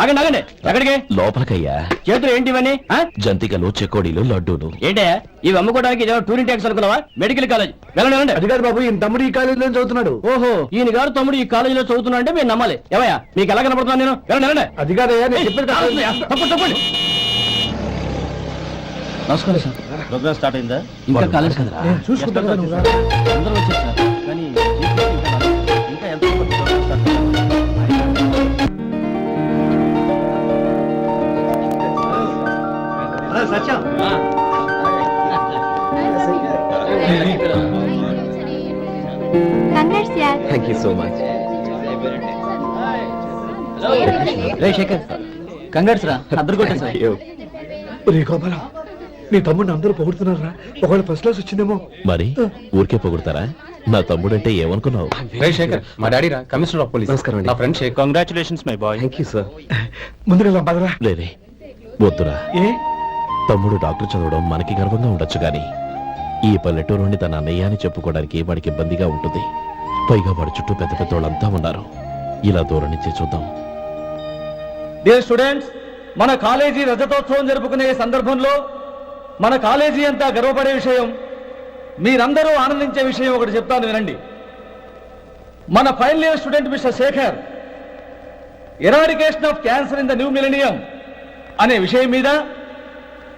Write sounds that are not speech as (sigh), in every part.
ఆగండి ఆగండి. ఎక్కడికి? లోపలికయ్యా. చేతులు ఏంటి ఇవన్నీ? ఆ? జంతికలు చెకోడీలు లడ్డూలు. ఏంటే ఇవి అమ్ముకోవడానికి ఇదేమో టూరింగ్ ట్యాక్స్ అనుకున్నావా? Medical college. వెళ్ళండి వెళ్ళండి. అది కాదు బాబు ఈయన తమ్ముడు ఈ కాలేజీలో చదువుతున్నాడు. ఓహో ఈయన గారు తమ్ముడు ఈ కాలేజీలో చదువుతున్నా అంటే మీరు నమ్మాలి. ఏవయ్యా మీకు ఎలా కనపడుతున్నాను నేను? వెళ్ళండి వెళ్ళండి. అది కాదయ్యా నేను చెప్పేది కాదు. తప్పండి తప్పండి. నమస్కారం సార్. ప్రోగ్రామ్ స్టార్ట్ అయిందా? ఇంకా కాలేదు కదరా. నేను చూసుకుంటాను. అందరూ వచ్చేసారు కానీ ఇంకా ఇంకా ఎంత program start Satyam. Congrats thank you so much రే శేఖర్. కంగారు రా అద్దరు కొట్టేసా ఒరే గోపాలం నీ తమ్ముడిని అందరూ పొగుడుతున్నారా? ఒకవేళ ఫస్ట్ క్లాస్ వచ్చిందేమో. మరి ఊరికే పొగుడతారా? నా తమ్ముడంటే ఏమనుకున్నావు? రే శేఖర్ మా డాడీ రా కమిషనర్ ఆఫ్ పోలీస్. నమస్కారం. నా friend Shekhar. Congratulations my boy thank you sir ముందుగా పదరా. లేదే వద్దురా. ఏ? తమ్ముడు డాక్టర్ చదవడం మనకి గర్వంగా ఉండొచ్చు గాని ఈ పల్లెటూరు నుండి తన అన్నయ్య అని చెప్పుకోవడానికి వాడికి ఇబ్బందిగా ఉంటుంది. పైగా వాడి చుట్టూ పెద్ద పెద్ద వాళ్ళంతా ఉన్నారు. ఇలా దూరం నుంచి చూద్దాం. డియర్ స్టూడెంట్స్ మన కాలేజీ రజతోత్సవం జరుపుకునే సందర్భంలో మన కాలేజీ అంతా గర్వపడే విషయం మీరందరూ ఆనందించే విషయం ఒకటి చెప్తాను వినండి. మన final year student mister Shekhar eradication of cancer in the new millennium అనే విషయం మీద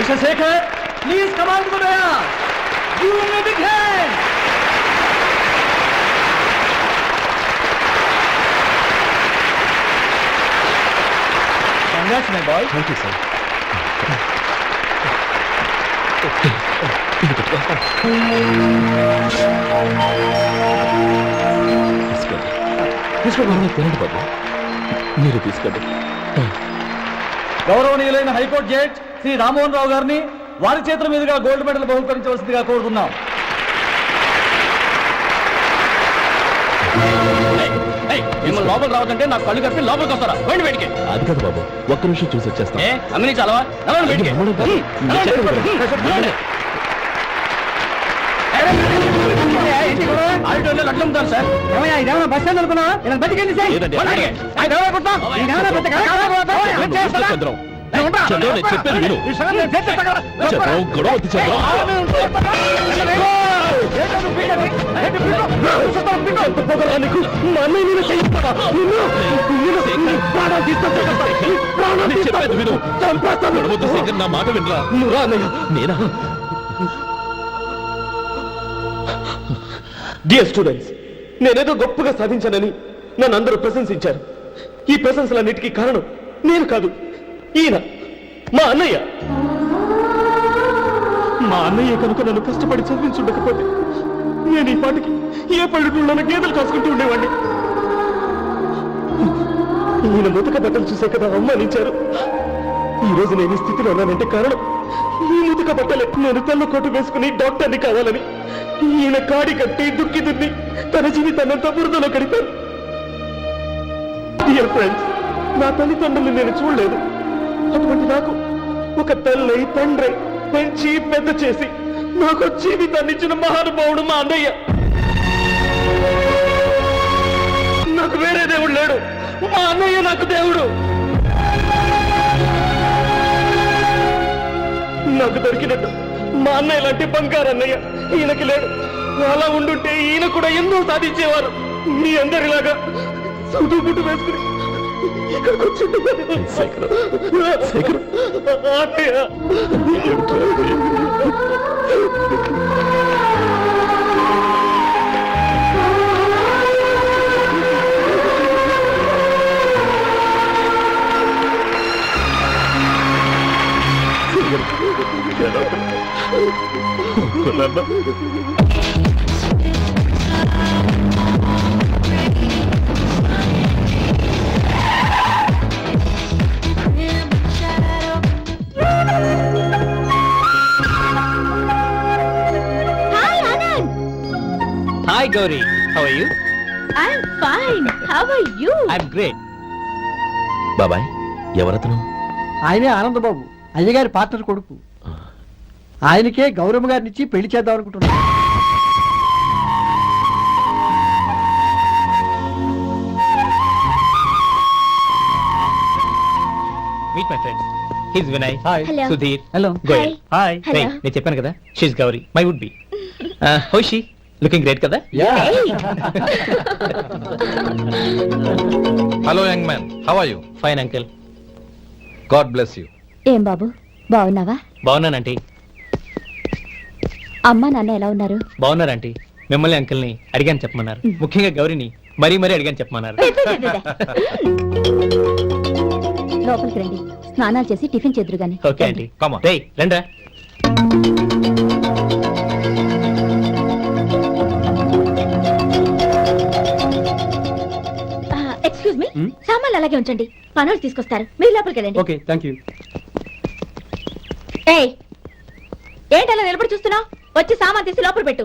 Mister Shekhar please command! Congrats, my boy. Thank you sir తీసుకోండి తినండి బాబు. మీరు తీసుకోండి గౌరవనీయులైన high court judge Shri Rammohan Rao గారిని వారి చేతుల మీదుగా గోల్డ్ మెడల్ బహుకరించవలసిందిగా కోరుతున్నాం మిమ్మల్ని లోపల రావద్దంటే నాకు కళ్ళు కప్పి లోపలికి వస్తారా బయటికి అది కాదు బాబు ఒక్క నిమిషం చూసి వచ్చేస్తాం అమ్మిని చాలవా సార్ ఇదేమన్నా బస్ స్టాండ్ ఇలా బతికెళ్ళి. చంద్రం నేను చెప్పేది విను. చంద్రం గొడవ వద్దు చంద్రం నేను చెప్పేది విను గొడవ వద్దు శేఖర్, నా మాట వినరా నేనా డియర్ స్టూడెంట్స్ నేనేదో గొప్పగా సాధించానని నన్ను అందరూ ప్రశంసించారు ఈ ప్రశంసలన్నిటికీ కారణం నేను కాదు ఈయన మా అన్నయ్య. మా అన్నయ్య కనుక నన్ను కష్టపడి చదివించుండకపోతే నేను ఈ పాటికి ఏ పల్లెటూళ్ళలో గేదెలు కాసుకుంటూ ఉండేవాడిని ఈయన ముతక బట్టలు చూసే కదా అవమానించారు ఈ రోజు నేను ఈ స్థితిలో ఉన్నానంటే కారణం ఈ ముతక బట్టలే. నేను తెల్ల కోటు వేసుకుని డాక్టర్ని కావాలని ఈయన కాడి కట్టి దుక్కి దున్ని తన జీవితాన్నంతా బురదలో గడిపారు డియర్ ఫ్రెండ్స్ నా తల్లిదండ్రులు నేను చూడలేదు. అటువంటి నాకు ఒక తల్లి తండ్రి పెంచి పెద్ద చేసి నాకు జీవితాన్ని ఇచ్చిన మహానుభావుడు మా అన్నయ్య. నాకు వేరే దేవుడు లేడు. మా అన్నయ్య నాకు దేవుడు. నాకు దొరికినట్టు మా అన్నయ్య లాంటి బంగారు అన్నయ్య ఈయనకి లేడు. అలా ఉండుంటే ఈయన కూడా ఎన్నో సాధించేవారు. మీ అందరిలాగా చదువుకుంటూ వేసుకుని ఇక్కడికి Shekhar Shekhar hi Gauri how are you I'm fine how are you I'm great బాబాయ్ ఎవరతను? ఆయనే ఆనందబాబు అయ్యగారి పార్ట్నర్ కొడుకు. ఆయనకే గౌరమ్మ గారిని ఇచ్చి పెళ్ళి చేద్దాం అనుకుంటున్నాను. Meet my friend his Vinay hi hello Sudhir hello Goel hi Hello. నేను చెప్పాను కదా she's Gauri my would be how's she looking great కదా? Hello young man how are you fine uncle God bless you ఏం బాబు? బాగున్నావా? బాగున్నానంటీ అమ్మా నాన్న ఎలా ఉన్నారు? బాగున్నారంటీ మిమ్మల్ని అంకిల్ని అడిగాను చెప్పమన్నారు. ముఖ్యంగా గౌరీని మరీ మరీ అడిగాను చెప్పమన్నారు. లోపలికి రండి. స్నానాలు చేసి టిఫిన్ చేదురు గాని okay aunty Come excuse me సామాన్లు అలాగే ఉంచండి. పనులు తీసుకొస్తారు. మీరు లోపలికి వెళ్ళండి. ఓకే థ్యాంక్ యూ ఏయ్! ఏంటి అలా నిలబడి చూస్తున్నావు? వచ్చి సామాన్ తీసి లోపల పెట్టు.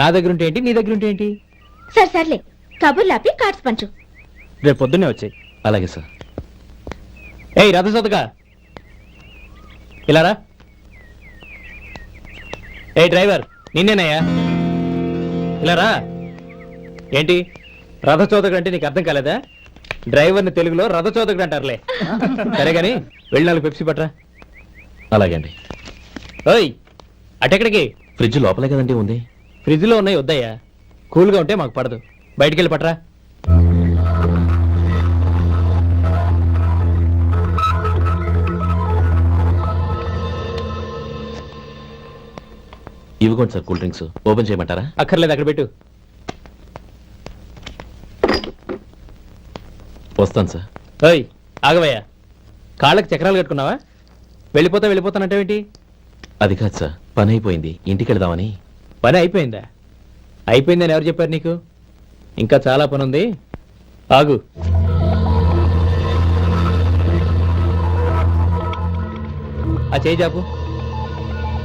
నా దగ్గర ఉంటే ఏంటి? నీ దగ్గర ఉంటే ఏంటి? సరే సర్లే. కబుర్లు ఆపి కార్డ్స్ పంచు. రేపు పొద్దున్నే వచ్చాయి. అలాగే సార్. ఏయ్ రథ సోదగా ఇలా రా ఏ డ్రైవర్ నిన్నేనయ్యా? ఇలా రా ఏంటి? రథచోదకుడు అంటే నీకు అర్థం కాలేదా? డ్రైవర్ని తెలుగులో రథచోదకుడు అంటారులే. సరే గాని వెళ్ళి నాలుగు పెప్సీ పట్రా అలాగే అండి. ఓయ్ అటెక్కడికి? ఫ్రిడ్జ్ లోపలే కదండి ఉంది. ఫ్రిడ్జ్లో ఉన్నాయి వద్దయ్యా. కూల్గా ఉంటే మాకు పడదు. బయటికి వెళ్ళి పట్రా. ఇవ్వకోండి సార్ కూల్ డ్రింక్స్. ఓపెన్ చేయమంటారా? అక్కర్లేదు అక్కడ పెట్టు. వస్తాను సార్. ఓయ్ ఆగవయ్యా. కాళ్ళకి చక్రాలు కట్టుకున్నావా? వెళ్ళిపోతా వెళ్ళిపోతానంటావేంటి? అది కాదు సార్ పని అయిపోయింది. ఇంటికి వెళదామని. పని అయిపోయిందా? అయిపోయిందని ఎవరు చెప్పారు నీకు? ఇంకా చాలా పని ఉంది ఆగు. ఆ చేయి చాపు.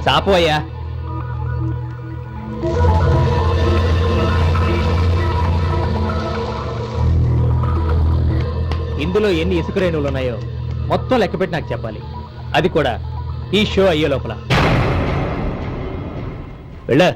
చాపు అయ్యా. ఇందులో ఎన్ని ఇసుక రేణువులు ఉన్నాయో మొత్తం లెక్కపెట్టి నాకు చెప్పాలి. అది కూడా ఈ షో అయ్యే లోపల. వెళ్ళా?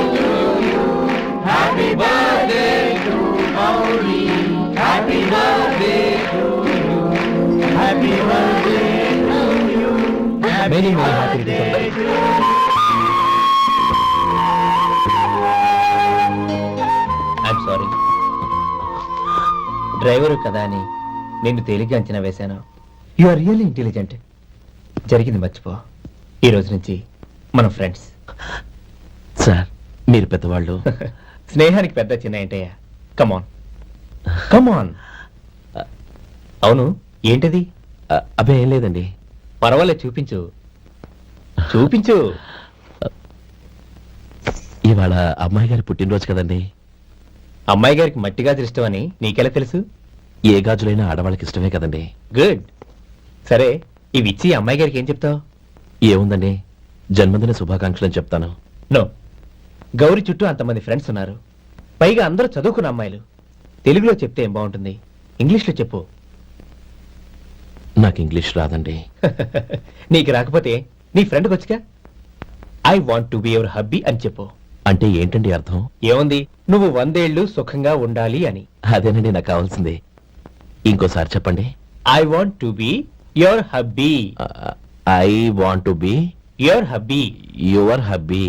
Happy returns I'm sorry driver కదా అని నిన్ను తేలిగ్గా అంచనా వేశాను. యు ఆర్ రియల్లీ ఇంటెలిజెంట్ జరిగింది మర్చిపో. ఈ రోజు నుంచి మనం ఫ్రెండ్స్ సార్ మీరు పెద్దవాళ్ళు. (laughs) స్నేహానికి పెద్ద చిన్న ఏంటయ్యా? కమాన్ కమాన్ (laughs) అవును ఏంటది? అబ్బే ఏం లేదండి. పర్వాలేదు చూపించు. చూపించు. ఇవాళ అమ్మాయి గారి పుట్టినరోజు కదండి. అమ్మాయి గారికి మట్టి గాజులు ఇష్టమని నీకెలా తెలుసు? ఏ గాజులైనా ఆడవాళ్ళకి ఇష్టమే కదండి. గుడ్. సరే ఇవి ఇచ్చి అమ్మాయి గారికి ఏం చెప్తావు? ఏముందండి? జన్మదిన శుభాకాంక్షలు అని చెప్తాను. నో. గౌరీ చుట్టూ అంతమంది ఫ్రెండ్స్ ఉన్నారు. పైగా అందరూ చదువుకున్న అమ్మాయిలు. తెలుగులో చెప్తే ఏం బాగుంటుంది? ఇంగ్లీష్లో చెప్పు. నాకు ఇంగ్లీష్ రాదండి. (laughs) నీకు రాకపోతే నీ ఫ్రెండ్కి వచ్చిగా? I want to be your hubby అని చెప్పు. అంటే ఏంటండి అర్థం? ఏముంది? నువ్వు వందేళ్ళు సుఖంగా ఉండాలి అని. అదేనండి నాకు కావాల్సింది. ఇంకోసారి చెప్పండి. I want to be your hubby I want to be your hubby your hubby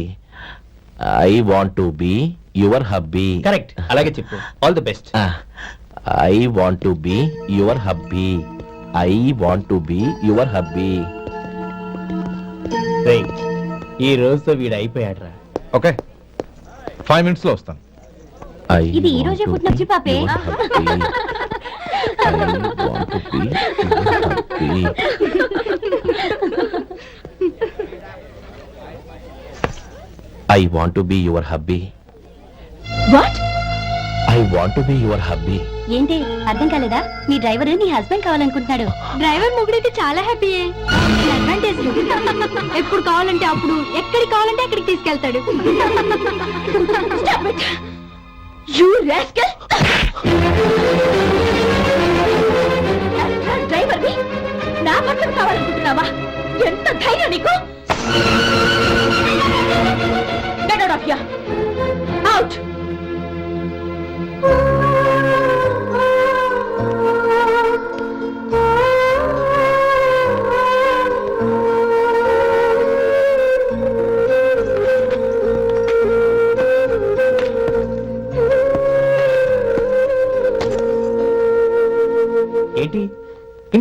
I want to be your hubby correct అలాగే చెప్పు. All the best I want to be your hubby I want to be your hubby ఈ రోజుతో వీడు అయిపోయాడ్రా. Okay. Five మినిట్స్లో వస్తాను ఇది ఈ రోజే పుట్టినొచ్చి పాపే. (laughs) I want to be your hubby. What? I want to be your hubby. ఏంటి అర్థం కాలేదా? మీ డ్రైవర్ నీ హస్బెండ్ కావాలనుకుంటున్నాడు. డ్రైవర్ ముగ్గుడైతే చాలా హ్యాపీయే. అడ్వాంటేజ్ ఎప్పుడు కావాలంటే అప్పుడు ఎక్కడికి కావాలంటే అక్కడికి తీసుకెళ్తాడు. యు డ్రైవర్ నా భర్తను కావాలనుకుంటున్నావా? ఎంత ధైర్యం నీకు? గెట్ అవుట్ ఆఫ్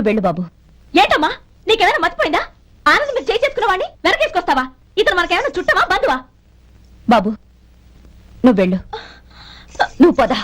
నువ్వు వెళ్ళు బాబు. ఏంటమ్మా? నీకేమైనా మర్చిపోయిందా ఆనందం మీరు చేసేసుకున్నవాడిని వెనకేసుకొస్తావా? ఇతను మనకేమైనా చుట్టమా బంధువా? బాబు నువ్వు వెళ్ళు. నువ్వు పదా.